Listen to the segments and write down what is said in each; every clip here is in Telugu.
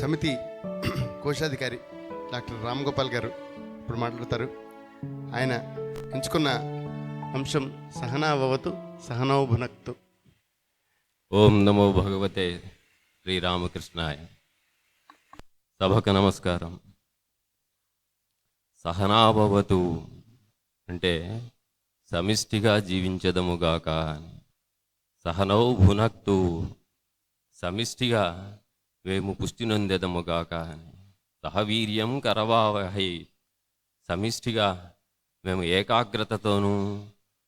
సమితి కోశాధికారి డాక్టర్ రామ్ గోపాల్ గారు ఇప్పుడు మాట్లాడతారు. ఆయన ఎంచుకున్న అంశం సహనావవతు సహనోభునక్తు. ఓం నమో భగవతే శ్రీరామకృష్ణాయ. సభకు నమస్కారం. సహనాభవతు అంటే సమిష్టిగా జీవించదముగాక సహనౌ భునక్తు సమిష్టిగా మేము పుష్టి నొందెదముగాక అని సహవీర్యం కరవావహై సమిష్టిగా మేము ఏకాగ్రతతోనూ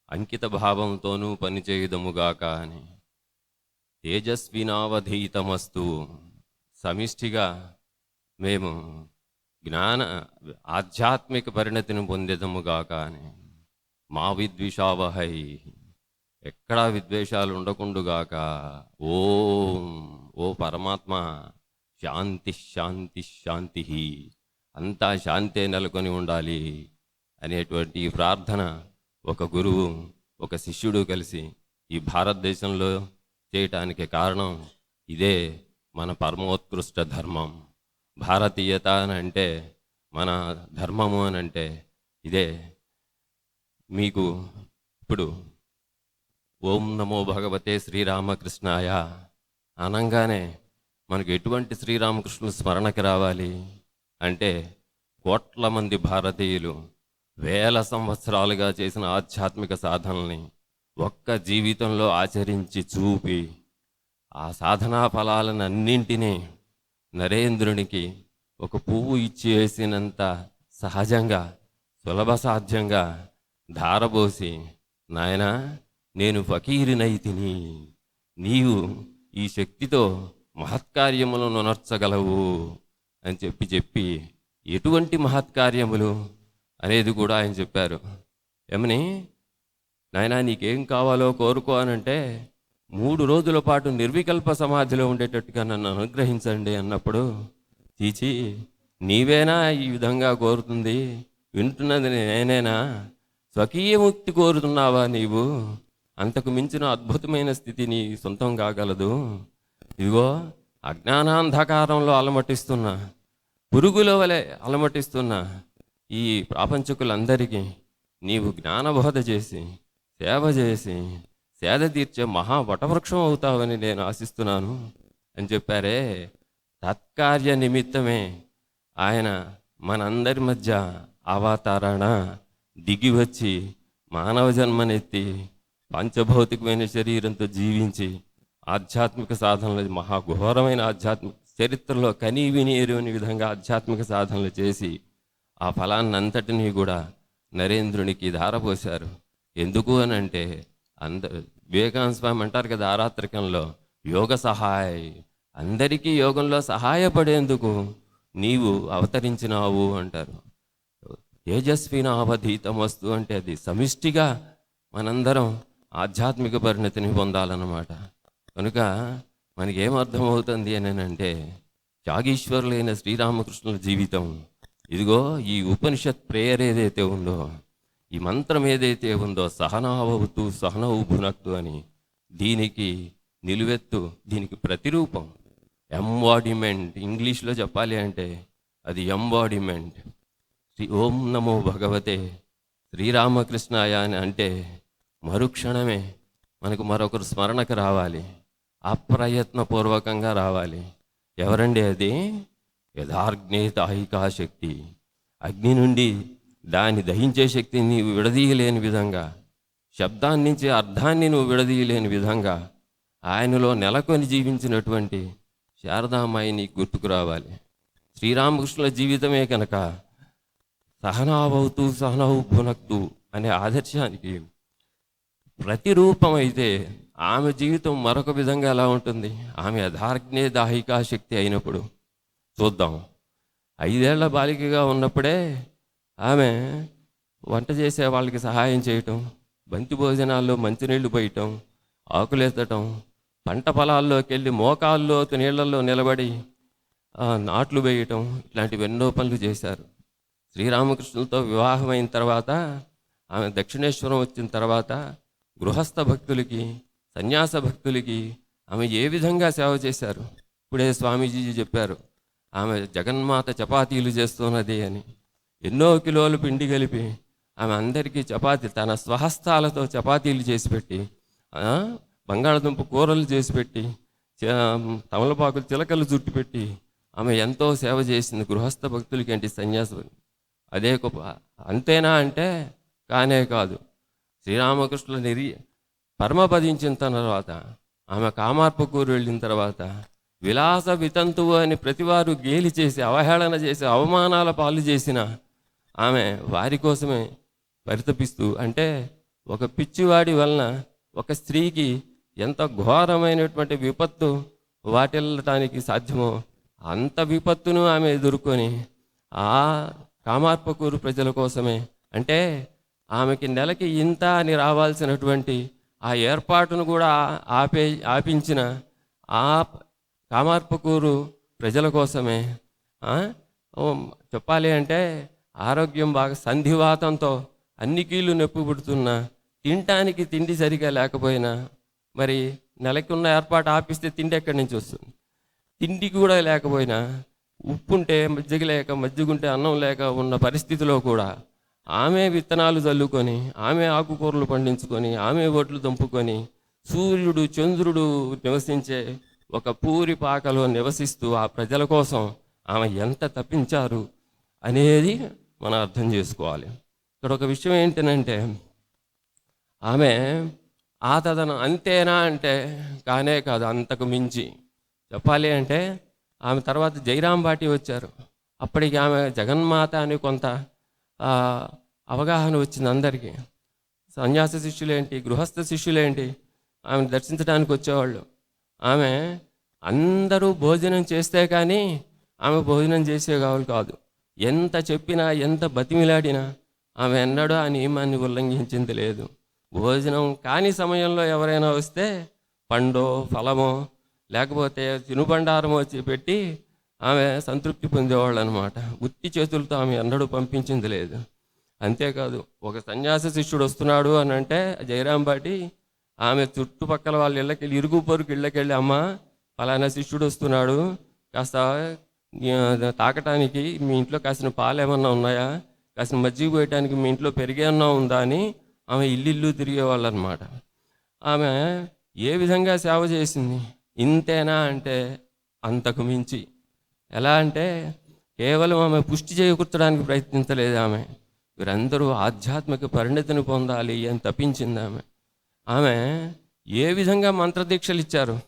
అంకిత భావంతోనూ పనిచేయుదముగాక అని తేజస్వినావధీతమస్తు సమిష్టిగా మేము జ్ఞాన ఆధ్యాత్మిక పరిణతిని పొందేదముగాక అని మా విద్విషావహై ఎక్కడా విద్వేషాలు ఉండకుండుగాక ఓం. ఓ పరమాత్మ శాంతి శాంతి శాంతి అంతా శాంతే నెలకొని ఉండాలి అనేటువంటి ఈ ప్రార్థన ఒక గురువు ఒక శిష్యుడు కలిసి ఈ భారతదేశంలో చేయటానికి కారణం ఇదే మన పరమోత్కృష్ట ధర్మం. భారతీయత అని అంటే మన ధర్మము అని అంటే ఇదే. మీకు ఇప్పుడు ఓం నమో భగవతే శ్రీరామకృష్ణాయ అనంగానే మనకు ఎటువంటి శ్రీరామకృష్ణుల స్మరణకి రావాలి అంటే కోట్ల మంది భారతీయులు వేల సంవత్సరాలుగా చేసిన ఆధ్యాత్మిక సాధనల్ని ఒక్క జీవితంలో ఆచరించి చూపి ఆ సాధనా ఫలాలను అన్నింటినీ నరేంద్రునికి ఒక పువ్వు ఇచ్చి వేసినంత సహజంగా సులభ సాధ్యంగా ధారబోసి నాయనా నేను ఫకీరినైతిని నీవు ఈ శక్తితో మహత్కార్యములను నొనర్చగలవు అని చెప్పి చెప్పి ఎటువంటి మహత్కార్యములు అనేది కూడా ఆయన చెప్పారు. ఏమని? నాయనా నీకేం కావాలో కోరుకో అనంటే మూడు రోజుల పాటు నిర్వికల్ప సమాధిలో ఉండేటట్టుగా నన్ను అనుగ్రహించండి అన్నప్పుడు చీచి నీవేనా ఈ విధంగా కోరుతుంది? వింటున్నది నేనేనా? స్వకీయ ముక్తి కోరుతున్నావా నీవు? అంతకు మించిన అద్భుతమైన స్థితి నీ సొంతం కాగలదు. ఇదిగో అజ్ఞానాంధకారంలో అలమటిస్తున్నా పురుగుల వలె అలమటిస్తున్నా ఈ ప్రాపంచకులందరికీ నీవు జ్ఞానబోధ చేసి సేవ చేసి సేద తీర్చే మహా వటవృక్షం అవుతావని నేను ఆశిస్తున్నాను అని చెప్పారే. తత్కార్య నిమిత్తమే ఆయన మనందరి మధ్య అవతారణ దిగి వచ్చి మానవ జన్మనెత్తి పంచభౌతికమైన శరీరంతో జీవించి ఆధ్యాత్మిక సాధనలు మహా ఘోరమైన ఆధ్యాత్మిక చరిత్రలో కనీ విని ఎరువని విధంగా ఆధ్యాత్మిక సాధనలు చేసి ఆ ఫలాన్నంతటినీ కూడా నరేంద్రునికి ధారపోశారు. ఎందుకు అని అంటే అంద వివేకానంద స్వామి అంటారు కదా ఆరాత్రికంలో యోగ సహాయ అందరికీ యోగంలో సహాయపడేందుకు నీవు అవతరించినావు అంటారు. తేజస్విన అవధీతమస్తు అంటే అది సమిష్టిగా మనందరం ఆధ్యాత్మిక పరిణతిని పొందాలన్నమాట. కనుక మనకి ఏమర్థమవుతుంది అని అంటే త్యాగీశ్వరులైన శ్రీరామకృష్ణుల జీవితం ఇదిగో ఈ ఉపనిషత్ ప్రేయర్ ఏదైతే ఉందో ఈ మంత్రం ఏదైతే ఉందో సహనావతు సహనవు భునక్తు అని దీనికి నిలువెత్తు దీనికి ప్రతిరూపం. ఎంబాడిమెంట్ ఇంగ్లీష్లో చెప్పాలి అంటే అది ఎంబాడిమెంట్. శ్రీ ఓం నమో భగవతే శ్రీరామకృష్ణాయ అని అంటే మరుక్షణమే మనకు మరొకరు స్మరణకు రావాలి. అప్రయత్నపూర్వకంగా రావాలి. ఎవరండి అది? యథాగ్నే దాహికా శక్తి. అగ్ని నుండి దాన్ని దహించే శక్తిని నీవు విడదీయలేని విధంగా శబ్దాన్ని నుంచి అర్థాన్ని నువ్వు విడదీయలేని విధంగా ఆయనలో నెలకొని జీవించినటువంటి శారదామాయి నీకు గుర్తుకు రావాలి. శ్రీరామకృష్ణుల జీవితమే కనుక సహనావవుతూ సహనవు భునక్తు అనే ఆదర్శానికి ప్రతిరూపం అయితే ఆమె జీవితం మరొక విధంగా ఎలా ఉంటుంది? ఆమె యథార్గ్నే దాహికా శక్తి అయినప్పుడు చూద్దాం. ఐదేళ్ళ బాలికగా ఉన్నప్పుడే ఆమె వంట చేసే వాళ్ళకి సహాయం చేయటం బంతి భోజనాల్లో మంచినీళ్ళు పోయటం ఆకులెత్తటం పంట పొలాల్లోకి వెళ్ళి మోకాల్లో నీళ్ళలో నిలబడి నాట్లు వేయటం ఇట్లాంటివి ఎన్నో పనులు చేశారు. శ్రీరామకృష్ణులతో వివాహమైన తర్వాత ఆమె దక్షిణేశ్వరం వచ్చిన తర్వాత గృహస్థ భక్తులకి సన్యాస భక్తులకి ఆమె ఏ విధంగా సేవ చేశారు? ఇప్పుడే స్వామీజీ చెప్పారు ఆమె జగన్మాత చపాతీలు చేస్తున్నది అని. ఎన్నో కిలోలు పిండి కలిపి ఆమె అందరికీ చపాతీ తన స్వహస్తాలతో చపాతీలు చేసి పెట్టి బంగాళదుంప కూరలు చేసి పెట్టి చ- తమలపాకులు చిలకలు జుట్టు పెట్టి ఆమె ఎంతో సేవ చేసింది గృహస్థ భక్తులకి ఏంటి సన్యాసం అదే గొప్ప అంతేనా అంటే కానే కాదు. శ్రీరామకృష్ణుల నిరి పరమపదించిన తర్వాత ఆమె కామార్పకూరు వెళ్ళిన తర్వాత విలాస వితంతువు అని ప్రతివారు గేలి చేసి అవహేళన చేసి అవమానాల పాలు చేసిన ఆమె వారి కోసమే పరితపిస్తూ అంటే ఒక పిచ్చివాడి వలన ఒక స్త్రీకి ఎంత ఘోరమైనటువంటి విపత్తు వాటిల్లటానికి సాధ్యమో అంత విపత్తును ఆమె ఎదుర్కొని ఆ కామార్పకూరు ప్రజల కోసమే అంటే ఆమెకి నెలకి ఇంత అని రావాల్సినటువంటి ఆ ఏర్పాటును కూడా ఆపే ఆపించిన ఆ కామార్పకూరు ప్రజల కోసమే. చెప్పాలి అంటే ఆరోగ్యం బాగా సంధివాతంతో అన్ని కీళ్ళు నొప్పి పుడుతున్నా తినటానికి తిండి సరిగా లేకపోయినా మరి నెలకున్న ఏర్పాటు ఆపిస్తే తిండి ఎక్కడి నుంచి వస్తుంది? తిండి కూడా లేకపోయినా ఉప్పుంటే మజ్జిగ లేక మజ్జిగుంటే అన్నం లేక ఉన్న పరిస్థితిలో కూడా ఆమె విత్తనాలు చల్లుకొని ఆమె ఆకుకూరలు పండించుకొని ఆమె ఒట్లు దంపుకొని సూర్యుడు చంద్రుడు నివసించే ఒక పూరి పాకలో నివసిస్తూ ఆ ప్రజల కోసం ఆమె ఎంత తప్పించారు అనేది మనం అర్థం చేసుకోవాలి. ఇక్కడ ఒక విషయం ఏంటనంటే ఆమె ఆ తదన అంతేనా అంటే కానే కాదు అంతకు మించి. చెప్పాలి అంటే ఆమె తర్వాత జైరాం బాటి వచ్చారు. అప్పటికి ఆమె జగన్మాత అని కొంత అవగాహన వచ్చింది అందరికీ. సన్యాస శిష్యులేంటి గృహస్థ శిష్యులేంటి ఆమెను దర్శించడానికి వచ్చేవాళ్ళు. ఆమె అందరూ భోజనం చేస్తే కానీ ఆమె భోజనం చేసే కావాలి కాదు. ఎంత చెప్పినా ఎంత బతిమిలాడినా ఆమె ఎన్నడూ ఆ నియమాన్ని ఉల్లంఘించింది లేదు. భోజనం కాని సమయంలో ఎవరైనా వస్తే పండో ఫలమో లేకపోతే తినుబండారమో వచ్చి పెట్టి ఆమె సంతృప్తి పొందేవాళ్ళు అనమాట ఉత్తి చేతులతో ఆమె ఎన్నడూ పంపించింది లేదు. అంతేకాదు ఒక సన్యాస శిష్యుడు వస్తున్నాడు అని అంటే జయరాం బాటి ఆమె చుట్టుపక్కల వాళ్ళ ఇళ్ళకి వెళ్ళి ఇరుగు పొరుగు ఇళ్ళకి వెళ్ళి అమ్మ పలానా శిష్యుడు వస్తున్నాడు. కాస్త తాకటానికి మీ ఇంట్లో కాసిన పాలు ఏమన్నా ఉన్నాయా? కాసిన మజ్జిగ పోయటానికి మీ ఇంట్లో పెరిగేమన్నా ఉందా? అని ఆమె ఇల్లు ఇల్లు తిరిగేవాళ్ళు అనమాట ఆమె ఏ విధంగా సేవ చేసింది? ఇంతేనా అంటే అంతకు మించి ఎలా అంటే కేవలం ఆమె పుష్టి చేకూర్చడానికి ప్రయత్నించలేదు ఆమె. వీరందరూ ఆధ్యాత్మిక పరిణతిని పొందాలి అని తప్పించింది ఆమె. ఆమె ఏ విధంగా మంత్రదీక్షలు ఇచ్చారు?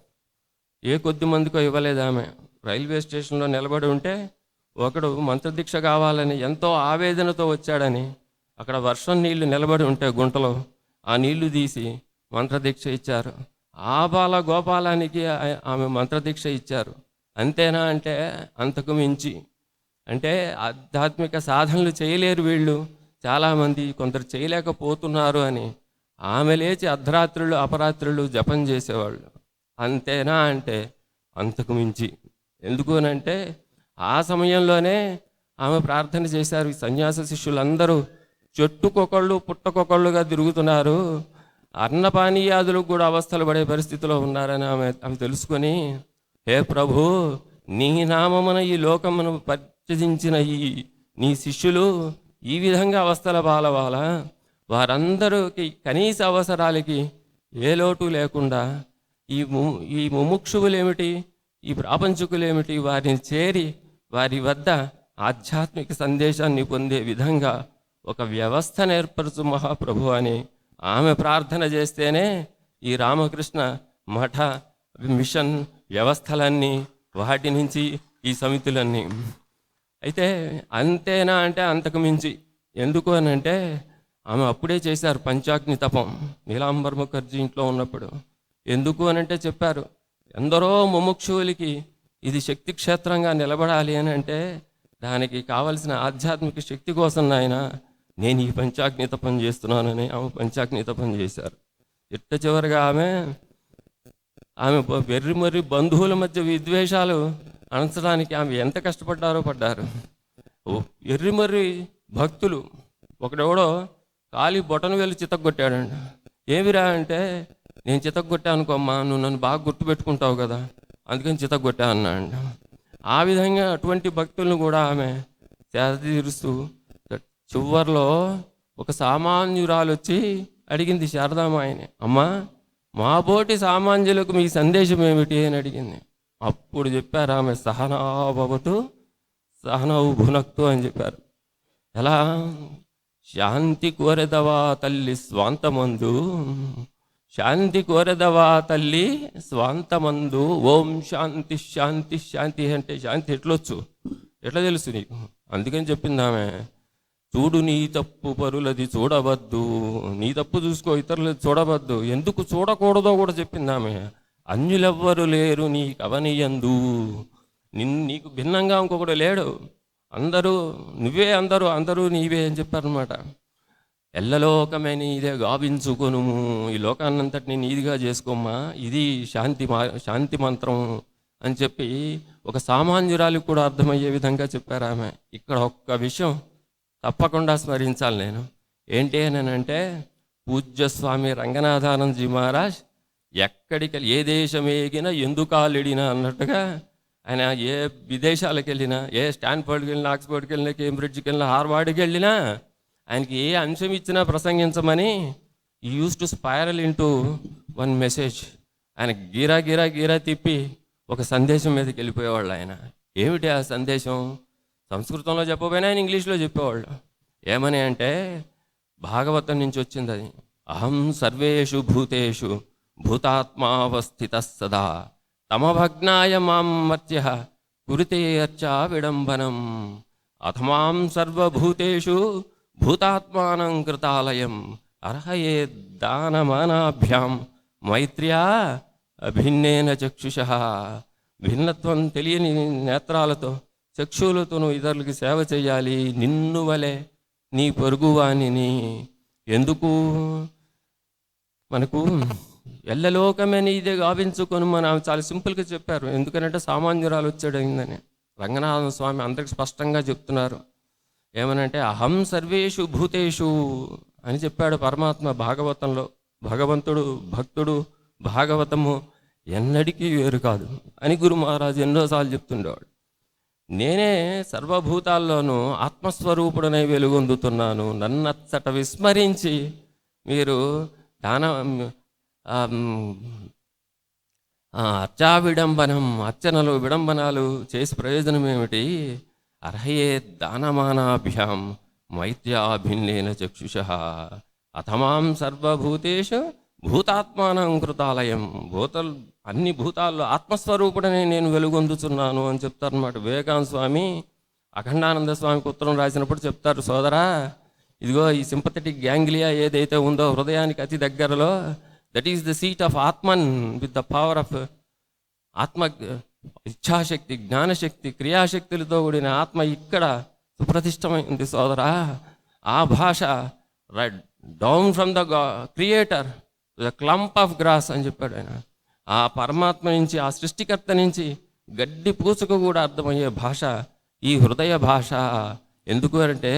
ఏ కొద్ది మందికో ఇవ్వలేదు ఆమె. రైల్వే స్టేషన్లో నిలబడి ఉంటే ఒకడు మంత్రదీక్ష కావాలని ఎంతో ఆవేదనతో వచ్చాడని అక్కడ వర్షం నీళ్ళు నిలబడి ఉంటే గుంటలో ఆ నీళ్ళు తీసి మంత్రదీక్ష ఇచ్చారు. ఆ బాల గోపాలానికి ఆమె మంత్రదీక్ష ఇచ్చారు. అంతేనా అంటే అంతకు మించి. అంటే ఆధ్యాత్మిక సాధనలు చేయలేరు వీళ్ళు. చాలామంది కొందరు చేయలేకపోతున్నారు అని. ఆమె లేచి అర్ధరాత్రులు అపరాత్రులు జపం చేసేవాళ్ళు. అంతేనా అంటే అంతకు మించి. ఎందుకు అంటే ఆ సమయంలోనే ఆమె ప్రార్థన చేశారు. సన్యాస శిష్యులందరూ చెట్టుకొకళ్ళు పుట్టకొకళ్ళుగా తిరుగుతున్నారు. అన్నపానీయాదులకు కూడా అవస్థలు పడే పరిస్థితిలో ఉన్నారని ఆమె ఆమె తెలుసుకొని హే ప్రభు నీ నామమున ఈ లోకమును పరిచయించిన ఈ నీ శిష్యులు ఈ విధంగా అవస్థల బాలవాల వారందరికి కనీస అవసరాలకి ఏ లోటు లేకుండా ఈ ము ఈ ముముక్షువులేమిటి ఈ ప్రాపంచుకులేమిటి వారిని చేరి వారి వద్ద ఆధ్యాత్మిక సందేశాన్ని పొందే విధంగా ఒక వ్యవస్థను ఏర్పరచు మహాప్రభు అని ఆమె ప్రార్థన చేస్తేనే ఈ రామకృష్ణ మఠ మిషన్ వ్యవస్థలన్నీ వాటి నుంచి ఈ సమితులన్నీ. అయితే అంతేనా అంటే అంతకు మించి. ఎందుకు అని అంటే ఆమె అప్పుడే చేశారు పంచాగ్ని తపం నీలాంబర్ ముఖర్జీ ఇంట్లో ఉన్నప్పుడు. ఎందుకు అని అంటే చెప్పారు ఎందరో ముముక్షువులకి ఇది శక్తి క్షేత్రంగా నిలబడాలి అని అంటే దానికి కావలసిన ఆధ్యాత్మిక శక్తి కోసం నాయన నేను ఈ పంచాగ్ని తపం చేస్తున్నానని ఆమె పంచాగ్ని తపం చేశారు. ఇట్ట చివరిగా ఆమె ఆమె వెర్రి మర్రి బంధువుల మధ్య విద్వేషాలు అణచడానికి ఆమె ఎంత కష్టపడ్డారో పడ్డారు. ఎర్రి మర్రి భక్తులు ఒకడెవడో కాలి బొటన వెళ్ళి చితగ్గొట్టాడండి ఏమిరా అంటే నేను చితగ్గొట్టా అనుకోమ్మా నువ్వు నన్ను బాగా గుర్తుపెట్టుకుంటావు కదా అందుకని చితగ్గొట్టా అన్నాడు ఆ విధంగా అటువంటి భక్తులను కూడా ఆమె తీరుస్తూ చివరిలో ఒక సామాన్యురాలు వచ్చి అడిగింది శారదామాయని అమ్మా మాబోటి సామాన్యులకు మీ సందేశం ఏమిటి అని అడిగింది. అప్పుడు చెప్పారు ఆమె సహనాభవటు సహనవు భునక్తు అని చెప్పారు. ఎలా? శాంతి కోరెదవా తల్లి స్వాంతమందు? శాంతి కోరెదవా తల్లి స్వాంతమందు? ఓం శాంతి శాంతి శాంతి అంటే శాంతి ఎట్లొచ్చు? ఎట్లా తెలుసు నీకు? అందుకని చెప్పింది ఆమె. చూడు నీ తప్పు పరులది చూడవద్దు. నీ తప్పు చూసుకో ఇతరులది చూడవద్దు. ఎందుకు చూడకూడదో కూడా చెప్పింది ఆమె అన్యులెవ్వరు లేరు నీ కవనియందు నిన్ నీకు భిన్నంగా ఇంకొకడు లేడు. అందరూ నువ్వే అందరూ అందరూ నీవే అని చెప్పారనమాట ఎల్లలోకమే నీదే గావించుకొనుము. ఈ లోకాన్నంతటిని నీదిగా చేసుకోమ్మా. ఇది శాంతి మా శాంతి మంత్రం అని చెప్పి ఒక సామాన్యురాలికి కూడా అర్థమయ్యే విధంగా చెప్పారు ఆమె ఇక్కడ ఒక్క విషయం తప్పకుండా స్మరించాలి నేను. ఏంటి అని అంటే పూజ్య స్వామి రంగనాథానందజీ మహారాజ్ ఎక్కడికి ఏ దేశం ఏగినా ఎందుకాలెడినా అన్నట్టుగా ఆయన ఏ విదేశాలకు వెళ్ళినా ఏ స్టాన్ఫర్డ్కి వెళ్ళినా ఆక్స్ఫర్డ్కి వెళ్ళినా కేంబ్రిడ్జ్కి వెళ్ళినా హార్వార్డ్కి వెళ్ళినా ఆయనకి ఏ అంశం ఇచ్చినా ప్రసంగించమని used to spiral into one message ఆయన గీరా గీరా గీరా తిప్పి ఒక సందేశం మీదకి వెళ్ళిపోయేవాళ్ళు ఆయన. ఏమిటి ఆ సందేశం? సంస్కృతంలో చెప్పబోయినా ఆయన ఇంగ్లీష్లో చెప్పేవాళ్ళు. ఏమని అంటే భాగవతం నుంచి వచ్చింది అది. అహం సర్వేషు భూతేషు భూతాత్మావస్థిత సదా తమభగ్నాయ మాం మర్త్య కురితే అర్చా విడంబనం. అథమాం సర్వభూతేషు భూతాత్మానం కృతాలయం. అర్హయే దానమానాభ్యాం. మైత్ర్యా అభిన్నేన చక్షుష. భిన్నత్వం తెలియని నేత్రాలతో చక్షువులతోనూ ఇతరులకి సేవ చేయాలి. నిన్ను వలె నీ పొరుగువాణిని ఎందుకు? మనకు ఎల్లలోకమే నీదే గావించుకొని మన ఆమె చాలా సింపుల్గా చెప్పారు. ఎందుకంటే సామాన్యురాలు వచ్చాడైందని. రంగనాథ స్వామి అందరికి స్పష్టంగా చెప్తున్నారు. ఏమనంటే అహం సర్వేషు భూతేషు అని చెప్పాడు పరమాత్మ భాగవతంలో. భగవంతుడు భక్తుడు భాగవతము ఎన్నటికీ వేరు కాదు అని గురు మహారాజు ఎన్నోసార్లు చెప్తుండేవాడు. నేనే సర్వభూతాల్లోనూ ఆత్మస్వరూపుడనై వెలుగొందుతున్నాను. నన్నచ్చట విస్మరించి మీరు దాన అర్చా విడంబనం అర్చనలు విడంబనాలు చేసి ప్రయోజనం ఏమిటి అర్హయే దానమానాభ్యాం మైత్యాభిన్నేన చక్షుష. అథమాం సర్వభూతేషు భూతాత్మానం కృతాలయం భూతలు అన్ని భూతాల్లో ఆత్మస్వరూపుడనే నేను వెలుగొందుతున్నాను అని చెప్తారన్నమాట. వివేకానంద స్వామి అఖండానంద స్వామికి ఉత్తరం రాసినప్పుడు చెప్తారు సోదరా ఇదిగో ఈ సింపథెటిక్ గ్యాంగ్లియా ఏదైతే ఉందో హృదయానికి అతి దగ్గరలో that is the seat of Atman with the power of ఆత్మ ఇచ్ఛాశక్తి జ్ఞానశక్తి క్రియాశక్తులతో కూడిన ఆత్మ ఇక్కడ సుప్రతిష్టమైంది సోదరా. ఆ భాష down from the creator the clump of grass అని చెప్పాడు ఆయన. ఆ పరమాత్మ నుంచి ఆ సృష్టికర్త నుంచి గడ్డి పూసకు కూడా అర్థమయ్యే భాష ఈ హృదయ భాష ఎందుకు అంటే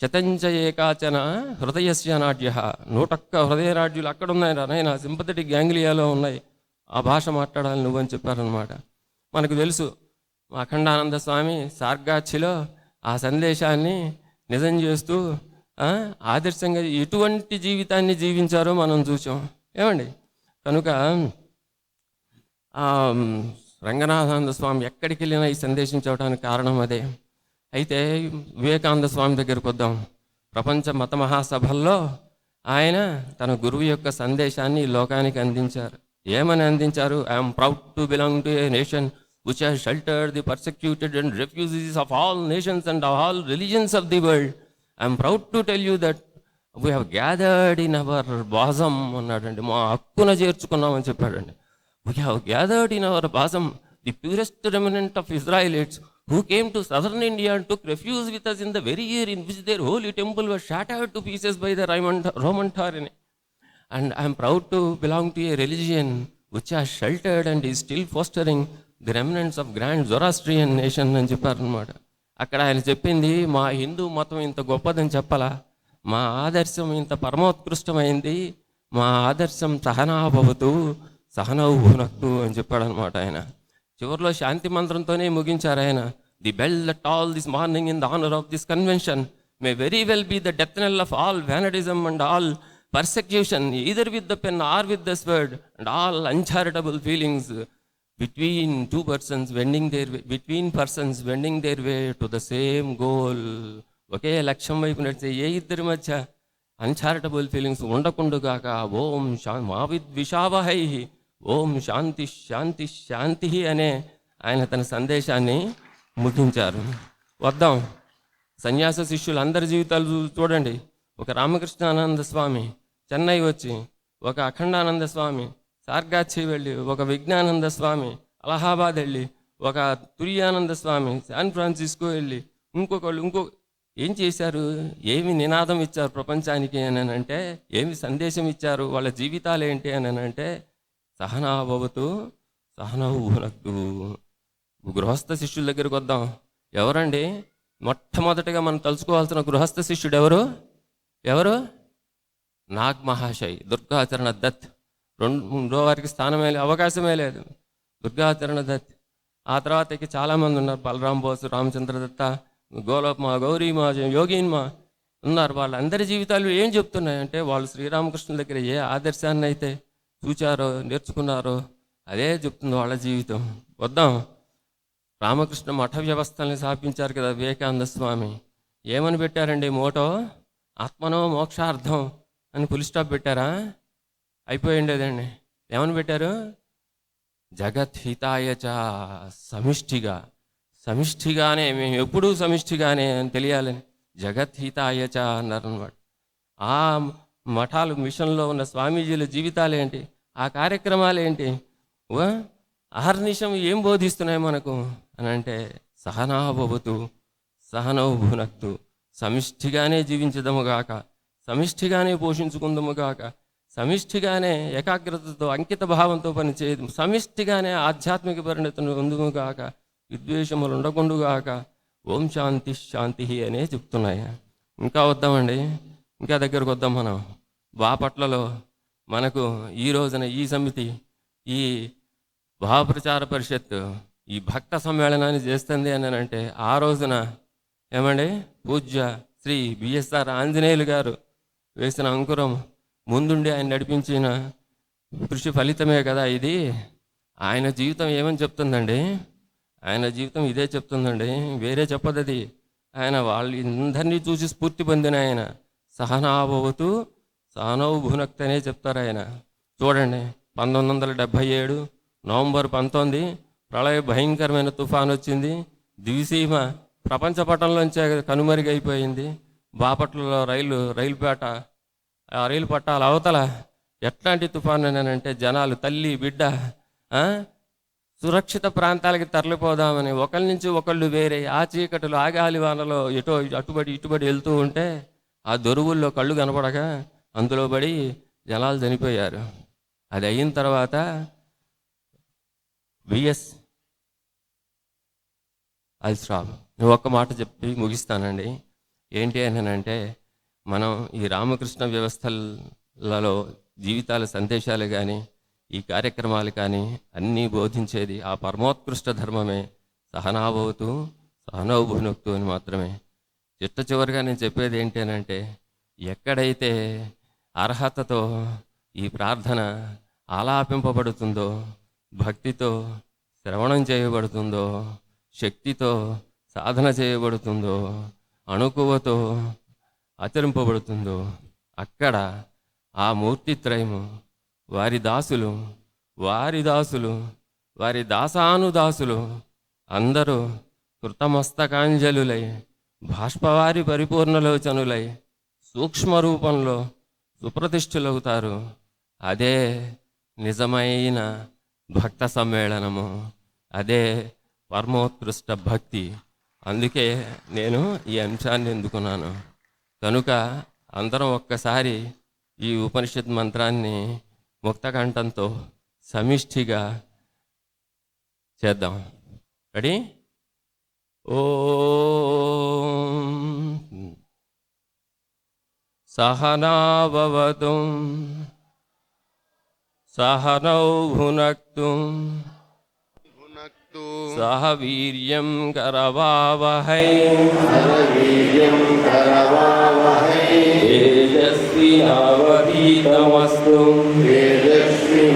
చతంచ ఏకాచన హృదయస్య నాట్య. నూటొక్క హృదయ నాట్యులు అక్కడ ఉన్నాయి నాయన సింపథెటిక్ గ్యాంగ్లియాలో ఉన్నాయి. ఆ భాష మాట్లాడాలి నువ్వని చెప్పారనమాట మనకు తెలుసు మా అఖండానంద స్వామి సార్గాచ్చిలో ఆ సందేశాన్ని నిజం చేస్తూ ఆదర్శంగా ఎటువంటి జీవితాన్ని జీవించారో మనం చూసాం. ఏమండి? కనుక రంగనాథానంద స్వామి ఎక్కడికి వెళ్ళినా ఈ సందేశం చెప్పడానికి కారణం అదే. అయితే వివేకానంద స్వామి దగ్గరకు వద్దాం. ప్రపంచ మత మహాసభల్లో ఆయన తన గురువు యొక్క సందేశాన్ని లోకానికి అందించారు. ఏమని అందించారు? I'm proud to belong to a nation which has sheltered the persecuted and refugees of all nations and of all religions of the world I'm proud to tell you that we have gathered in our bosom అన్నాడండి మా హక్కున చేర్చుకున్నామని చెప్పాడండి we have gathered in our bosom the purest remnant of Israelites who came to southern India and took refuge with us in the very year in which their holy temple was shattered to pieces by the Roman, Roman tyranny. And I am proud to belong to a religion which has sheltered and is still fostering the remnants of grand Zoroastrian nation అని చెప్పారనమాట అక్కడ ఆయన చెప్పింది మా హిందూ మతం ఇంత గొప్పదని చెప్పాలా? మా ఆదర్శం ఇంత పరమోత్కృష్టమైంది మా ఆదర్శం సహనాభవతు సహనౌ అని అని చెప్పాడనమాట ఆయన. చివరిలో శాంతి మంత్రంతోనే ముగించారు ఆయన. The bell that all this morning in the honour of this convention may very well be the death knell of all fanaticism and all persecution either with the pen or with the sword and all uncharitable feelings between two persons wending their way between persons wending their way to the same goal ఒకే లక్ష్యం వైపు నడిచే ఏ ఇద్దరి మధ్య అన్చారిటబుల్ ఫీలింగ్స్ ఉండకుండుగాక ఓం శా మా విద్విషావహై ఓం శాంతి శాంతి శాంతి అనే ఆయన తన సందేశాన్ని ముగించారు. వద్దాం. సన్యాస శిష్యులు అందరి జీవితాలు చూడండి. ఒక రామకృష్ణానంద స్వామి చెన్నై వచ్చి ఒక అఖండానంద స్వామి సార్గాచి వెళ్ళి ఒక విజ్ఞానంద స్వామి అలహాబాద్ వెళ్ళి ఒక తురియానంద స్వామి శాన్ ఫ్రాన్సిస్కో వెళ్ళి ఇంకొకళ్ళు ఇంకో ఏం చేశారు? ఏమి నినాదం ఇచ్చారు ప్రపంచానికి అని అంటే ఏమి సందేశం ఇచ్చారు? వాళ్ళ జీవితాలు ఏంటి అని అంటే సహనాభవతు సహనవు గృహస్థ శిష్యుల దగ్గరికి వద్దాం. ఎవరండి? మొట్టమొదటిగా మనం తలుచుకోవాల్సిన గృహస్థ శిష్యుడు ఎవరు? ఎవరు? నాగ్ మహాశయ్ దుర్గాచరణ దత్. రెండు వారికి స్థానమే లేదు అవకాశమే లేదు. దుర్గాచరణ దత్ ఆ తర్వాత ఇక చాలామంది ఉన్నారు. బలరాం బోసు రామచంద్ర దత్త గోలోప్మా గౌరీమా యోగిన్మా ఉన్నారు. వాళ్ళందరి జీవితాలు ఏం చెప్తున్నాయంటే వాళ్ళు శ్రీరామకృష్ణ దగ్గర ఏ ఆదర్శాన్ని అయితే చూచారో నేర్చుకున్నారో అదే చెప్తుంది వాళ్ళ జీవితం. వద్దాం. రామకృష్ణ మఠ వ్యవస్థల్ని స్థాపించారు కదా వివేకానంద స్వామి. ఏమని పెట్టారండి మోటో? ఆత్మనో మోక్షార్థం అని ఫుల్ స్టాప్ పెట్టారా? అయిపోయి ఉండేదండి. ఏమని పెట్టారు? జగత్ హితాయచ చ సమిష్టిగా. సమిష్టిగానే మేము ఎప్పుడూ సమిష్టిగానే అని తెలియాలని. జగత్ హితాయచ అన్నారనమాట ఆ మఠాలు మిషన్లో ఉన్న స్వామీజీల జీవితాలు ఏంటి? ఆ కార్యక్రమాలు ఏంటి? వ? ఆహర్నిషం ఏం బోధిస్తున్నాయి మనకు? అని అంటే సహనాభవతు సహనవు భునక్తు సమిష్టిగానే జీవించదముగాక సమిష్టిగానే పోషించుకుందముగాక సమిష్టిగానే ఏకాగ్రతతో అంకిత భావంతో పనిచేయదు. సమిష్టిగానే ఆధ్యాత్మిక పరిణతిని పొందుగాక విద్వేషములు ఉండకుండుగాక ఓం శాంతి శాంతి అనే చెప్తున్నాయి? ఇంకా వద్దామండి. ఇంకా దగ్గరకు వద్దాం మనం. బాపట్లలో మనకు ఈ రోజున ఈ సమితి ఈ భావప్రచార పరిషత్ ఈ భక్త సమ్మేళనాన్ని చేస్తుంది అని అంటే ఆ రోజున ఏమండి? పూజ్య శ్రీ బిఎస్ఆర్ ఆంజనేయులు గారు వేసిన అంకురం ముందుండి ఆయన నడిపించిన కృషి ఫలితమే కదా ఇది? ఆయన జీవితం ఏమని చెప్తుందండి? ఆయన జీవితం ఇదే చెప్తుందండి. వేరే చెప్పదు అది ఆయన వాళ్ళందరినీ చూసి స్ఫూర్తి పొందిన ఆయన. సహనాభవతు సహనవు అనే చెప్తారు ఆయన. చూడండి పంతొమ్మిది వందల డెబ్భై ఏడు నవంబర్ పంతొమ్మిది ప్రళయ భయంకరమైన తుఫాన్ వచ్చింది. దివిసీమ ప్రపంచ పటంలోంచే కనుమరుగైపోయింది. బాపట్లలో రైలు రైలుపేట రైలు పట్టాల అవతల ఎట్లాంటి తుఫాను అంటే జనాలు తల్లి బిడ్డ సురక్షిత ప్రాంతాలకి తరలిపోదామని ఒకరి నుంచి ఒకళ్ళు వేరే ఆ చీకటిలో ఆగాలి వానలో ఎటో అటుబడి ఇటుబడి వెళ్తూ ఉంటే ఆ దొరువుల్లో కళ్ళు కనపడక అందులో పడి జనాలు చనిపోయారు. అది అయిన తర్వాత విఎస్ శ్రామ్ నేను ఒక్క మాట చెప్పి ముగిస్తానండి. ఏంటి అని అంటే మనం ఈ రామకృష్ణ వ్యవస్థలలో జీవితాల సందేశాలు కానీ ఈ కార్యక్రమాలు కానీ అన్నీ బోధించేది ఆ పరమోత్కృష్ట ధర్మమే. సహనాభవతు సహనోభునక్తు అని మాత్రమే. చిట్ట చివరిగా నేను చెప్పేది ఏంటి అని అంటే ఎక్కడైతే అర్హతతో ఈ ప్రార్థన ఆలాపింపబడుతుందో భక్తితో శ్రవణం చేయబడుతుందో శక్తితో సాధన చేయబడుతుందో అణుకువతో ఆచరింపబడుతుందో అక్కడ ఆ మూర్తిత్రయము వారి దాసులు వారి దాసులు వారి దాసానుదాసులు అందరూ కృతమస్తకాంజలులై బాష్పవారి పరిపూర్ణలోచనులై సూక్ష్మ రూపంలో సుప్రతిష్ఠులవుతారు. అదే నిజమైన భక్త సమ్మేళనము. అదే పరమోత్కృష్ట భక్తి. అందుకే నేను ఈ అంశాన్ని ఎందుకున్నాను? కనుక అందరం ఒక్కసారి ఈ ఉపనిషత్ మంత్రాన్ని ముక్తకంఠంతో సమిష్టిగా చేద్దాం. రెడీ ఓ సహనాభవతు సహనౌ భునక్తుం सह वीर्यं करवावहै। वीर्यं करवावहै। तेजस्विनावधीतमस्तु। तेजस्विनावधीतमस्तु।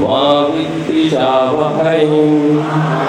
मा विद्विषावहै विद्विषावहै